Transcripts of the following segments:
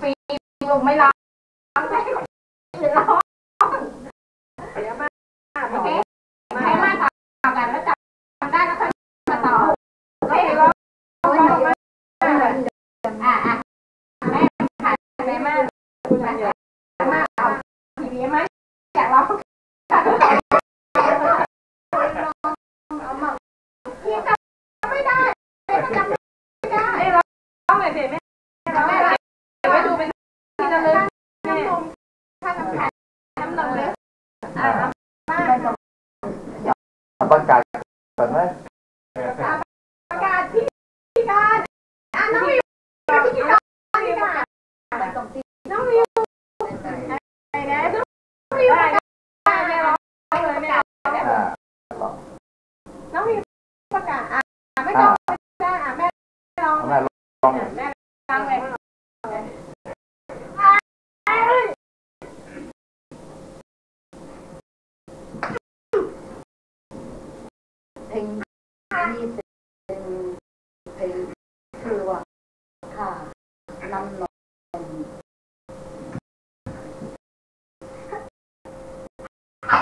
ฟีลงไม่ร้องไม่ร้องเดี๋ยวมาโอเคให้มาตอบกันแล้วจำได้แล้วค่อยมาตอบโอเคร้องร้องมาอะอะแม่ผ่านแม่มามาเอาทีนี้มาอยากร้องพี่จำไม่ได้จำไม่ได้ต้องเลยสิแม่ ร้องอะไร เดี๋ยวไปดูเป็นที่ระลึก น้ำนมถ้าน้ำแข็ง น้ำนมเ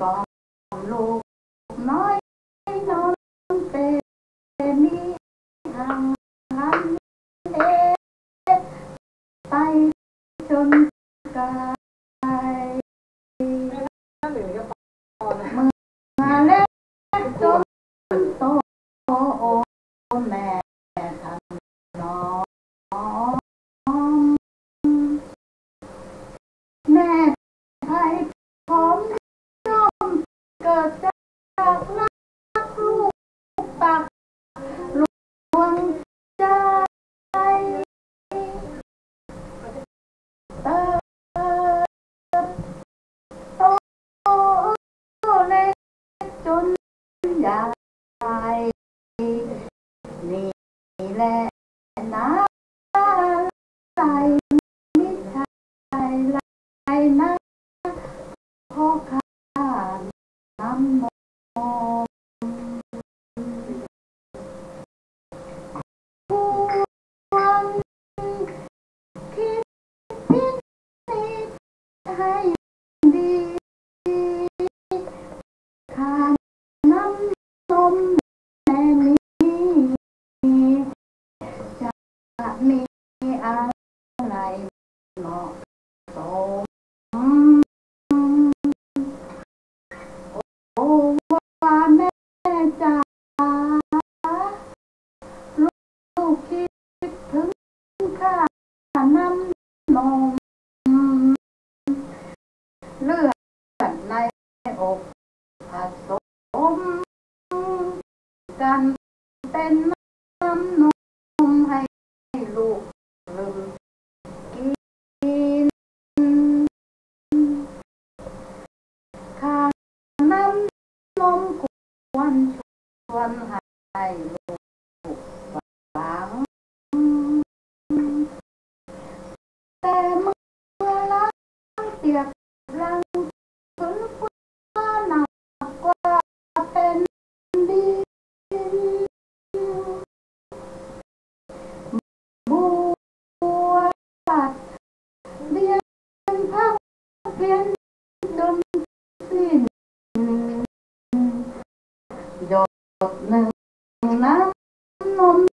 กองลูกน้อยนอนเตมีทางหันเอไปจนกา จนใหญ่นี่แหละนะไหลมิใช่ไหลนะพ่อข้าน้ำมนควรคิดพินิจให้ดี ทาน้ำนมแม่นี้จะมีอะไรเหมาะสมโอ้ว่าแม่จ๋าลูกคิดถึงค่าน้ำนมเลือดในอกผสม กันเป็นน้ำนมให้ลูกลืมกินข้าน้ำนมควรชวนให้ thiên đơn xin giọt nắng non